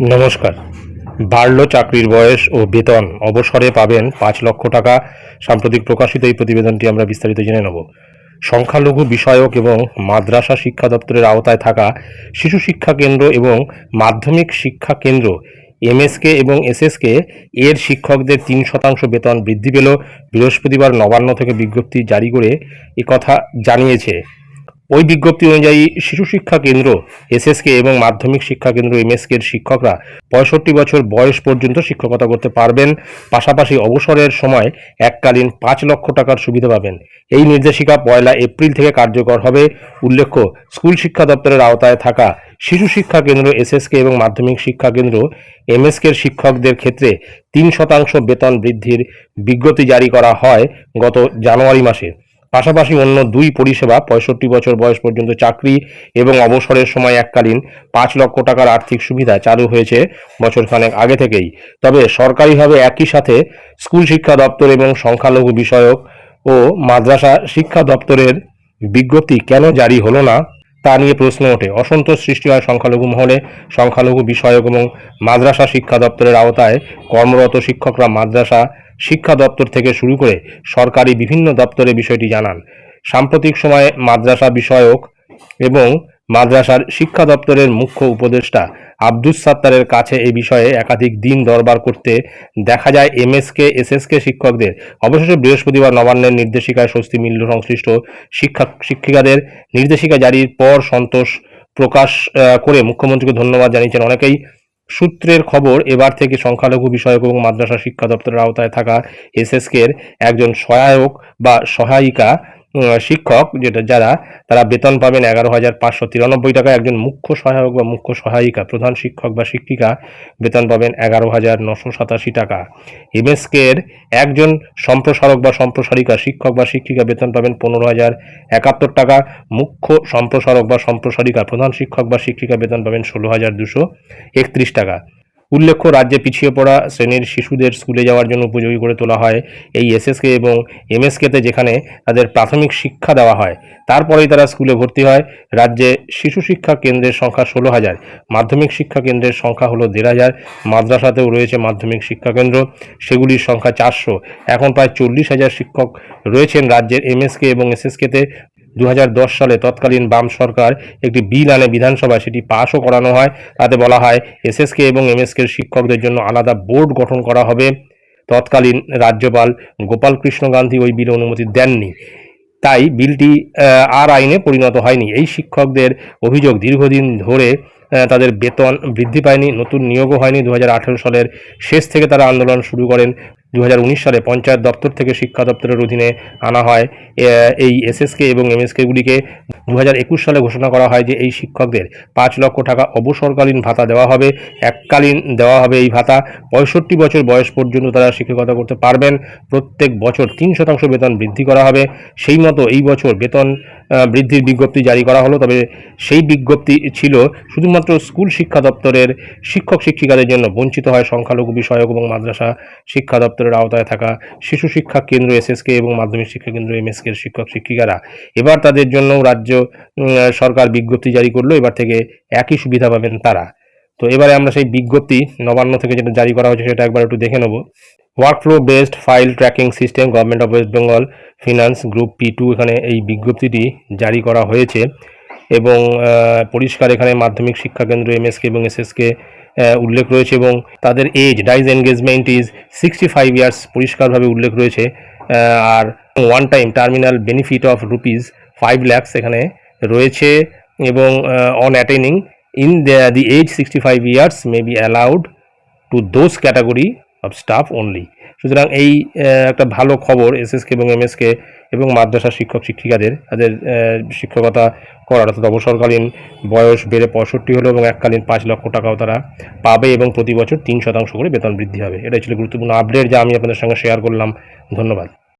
নমস্কার। বাড়ল চাকরির বয়স ও বেতন। অবসরে পাবেন পাঁচ লক্ষ টাকা। সাম্প্রতিক প্রকাশিত এই প্রতিবেদনটি আমরা বিস্তারিত জেনে নেব। সংখ্যালঘু বিষয়ক এবং মাদ্রাসা শিক্ষা দপ্তরের আওতায় থাকা শিশু শিক্ষা কেন্দ্র এবং মাধ্যমিক শিক্ষা কেন্দ্র এমএসকে এবং এসএসকে এর শিক্ষকদের তিন শতাংশ বেতন বৃদ্ধি পেল। বৃহস্পতিবার নবান্ন থেকে বিজ্ঞপ্তি জারি করে একথা জানিয়েছে ওই বিজ্ঞপ্তি অনুযায়ী শিশু শিক্ষা কেন্দ্র, এসএসকে এবং মাধ্যমিক শিক্ষা কেন্দ্র এমএসকে এর শিক্ষকরা পঁয়ষট্টি বছর বয়স পর্যন্ত শিক্ষকতা করতে পারবেন। পাশাপাশি অবসরের সময় এককালীন পাঁচ লক্ষ টাকার সুবিধা পাবেন। এই নির্দেশিকা পয়লা এপ্রিল থেকে কার্যকর হবে। উল্লেখ্য, স্কুল শিক্ষা দপ্তরের আওতায় থাকা শিশু শিক্ষা কেন্দ্র, এসএসকে এবং মাধ্যমিক শিক্ষা কেন্দ্র এমএসকে এর শিক্ষকদের ক্ষেত্রে তিন শতাংশ বেতন বৃদ্ধির বিজ্ঞপ্তি জারি করা হয় গত জানুয়ারি মাসে। পাশাপাশি অন্য দুই পরিষেবা, পঁয়ষট্টি বছর বয়স পর্যন্ত চাকরি এবং অবসরের সময় এককালীন পাঁচ লক্ষ টাকার আর্থিক সুবিধা চালু হয়েছে বছরখানেক আগে থেকেই। তবে সরকারিভাবে একই সাথে স্কুল শিক্ষা দপ্তর এবং সংখ্যালঘু বিষয়ক ও মাদ্রাসা শিক্ষা দপ্তরের বিজ্ঞপ্তি কেন জারি হলো না? তা নিয়ে প্রশ্ন ওঠে। অসন্তোষ সৃষ্টি হয় সংখ্যালঘু মহলে। সংখ্যালঘু বিষয়ক এবং মাদ্রাসা শিক্ষা দপ্তরের আওতায় কর্মরত শিক্ষকরা মাদ্রাসা শিক্ষা দপ্তর থেকে শুরু করে সরকারি বিভিন্ন দপ্তরে বিষয়টি জানান। সাম্প্রতিক সময়ে মাদ্রাসা বিষয়ক এবং মাদ্রাসার শিক্ষা দপ্তরের মুখ্য উপদেষ্টা আব্দুস সাত্তারের কাছে এ বিষয়ে একাধিক দিন দরবার করতে দেখা যায় এমএসকে, এসএসকে শিক্ষকদের। অবশেষে বৃহস্পতিবার নবান্নের নির্দেশিকায় স্বস্তি মিলল সংশ্লিষ্ট শিক্ষা, শিক্ষিকাদের। নির্দেশিকা জারির পর সন্তোষ প্রকাশ করে মুখ্যমন্ত্রীকে ধন্যবাদ জানিয়েছেন অনেকেই। সূত্রের খবর, এবার থেকে সংখ্যালঘু বিষয়ক এবং মাদ্রাসা শিক্ষা দপ্তরের আওতায় থাকা এসএসকে এর একজন সহায়ক বা সহায়িকা শিক্ষক, যেটা যারা, তারা বেতন পাবেন এগারো হাজার পাঁচশো তিরানব্বই টাকা। একজন মুখ্য সহায়ক বা মুখ্য সহায়িকা, প্রধান শিক্ষক বা শিক্ষিকা, বেতন পাবেন এগারো হাজার নশো সাতাশি টাকা। এমএসকে এর একজন সম্প্রসারক বা সম্প্রসারিকা, শিক্ষক বা শিক্ষিকা, বেতন পাবেন পনেরো হাজার একাত্তর টাকা। মুখ্য সম্প্রসারক বা সম্প্রসারিকা, প্রধান শিক্ষক বা শিক্ষিকা, বেতন পাবেন ষোলো হাজার দুশো একত্রিশ টাকা। উল্লেখ্য, রাজ্যে পিছিয়ে পড়া শ্রেণির শিশুদের স্কুলে যাওয়ার জন্য উপযোগী করে তোলা হয় এই এসএসকে এবং এমএসকেতে যেখানে তাদের প্রাথমিক শিক্ষা দেওয়া হয়। তারপরেই তারা স্কুলে ভর্তি হয়। রাজ্যে শিশু শিক্ষা কেন্দ্রের সংখ্যা ষোলো হাজার, মাধ্যমিক শিক্ষা কেন্দ্রের সংখ্যা হলো দেড় হাজার, মাদ্রাসাতেও রয়েছে মাধ্যমিক শিক্ষা কেন্দ্র, সেগুলির সংখ্যা চারশো। এখন প্রায় চল্লিশ হাজার শিক্ষক রয়েছেন রাজ্যের এমএসকে এবং এসএসকেতে দু হাজার দশ সালে তৎকালীন বাম সরকার একটি বিল আনে বিধানসভায়, সেটি পাশও করানো হয়। তাতে বলা হয়, এসএসকে এবং এমএসকে শিক্ষকদের জন্য আলাদা বোর্ড গঠন করা হবে। তৎকালীন রাজ্যপাল গোপাল কৃষ্ণ গান্ধী ওই বিল অনুমতি দেননি। তাই বিলটি আর আইনে পরিণত হয়নি। এই শিক্ষকদের অভিযোগ দীর্ঘদিন ধরে তাদের বেতন বৃদ্ধি পায়নি, নতুন নিয়োগও হয়নি। দু হাজার আঠেরো সালের শেষ থেকে তারা আন্দোলন শুরু করেন। দু হাজার উনিশ সালে পঞ্চায়েত দপ্তর থেকে শিক্ষা দপ্তরের অধীনে আনা হয়। এই এসএসকে এবং এমএসকেগুলিকে দু সালে ঘোষণা করা হয় যে এই শিক্ষকদের পাঁচ লক্ষ টাকা অবসরকালীন ভাতা দেওয়া হবে, এককালীন দেওয়া হবে এই ভাতা। পঁয়ষট্টি বছর বয়স পর্যন্ত তারা শিক্ষকতা করতে পারবেন। প্রত্যেক বছর তিন শতাংশ বেতন বৃদ্ধি করা হবে। সেই মতো এই বছর বেতন বৃদ্ধির বিজ্ঞপ্তি জারি করা হলো, তবে সেই বিজ্ঞপ্তি ছিল শুধুমাত্র স্কুল শিক্ষা দপ্তরের শিক্ষক শিক্ষিকাদের জন্য বঞ্চিত হয় সংখ্যালঘু বিষয়ক এবং মাদ্রাসা শিক্ষা দপ্তরের আওতায় থাকা শিশু শিক্ষা কেন্দ্র এসএসকে এবং মাধ্যমিক শিক্ষা কেন্দ্র এমএসকে শিক্ষক শিক্ষিকারা। এবার তাদের জন্য রাজ্য সরকার বিজ্ঞপ্তি জারি করল, এবার থেকে একই সুবিধা পাবেন তারা। তো এবারে আমরা সেই বিজ্ঞপ্তি নবান্ন থেকে যেটা জারি করা হয়েছে সেটা একবার একটু দেখে নেব। Workflow based file tracking system government of West Bengal finance group P two এখানে এই বিজ্ঞপ্তিটি জারি করা হয়েছে এবং পরিষ্কার এখানে মাধ্যমিক শিক্ষা কেন্দ্র এমএসকে এবং এসএসকে উল্লেখ রয়েছে এবং তাদের age disengagement is sixty five years পরিষ্কারভাবে উল্লেখ রয়েছে আর one time terminal benefit of rupees five lakhs এখানে রয়েছে এবং on attaining in the age sixty five years may be allowed to those category of staff only সুতরাং এই একটা ভালো খবর এসএসকে এবং এমএসকে এবং মাদ্রাসা শিক্ষক শিক্ষিকাদের, তাদের শিক্ষকতা করার অর্থাৎ অবসরকালীন বয়স বেড়ে পঁয়ষট্টি হলো এবং এককালীন পাঁচ লক্ষ টাকাও তারা পাবে এবং প্রতি বছর তিন শতাংশ করে বেতন বৃদ্ধি হবে। এটাই ছিল গুরুত্বপূর্ণ আপডেট যা আমি আপনাদের সঙ্গে শেয়ার করলাম। ধন্যবাদ।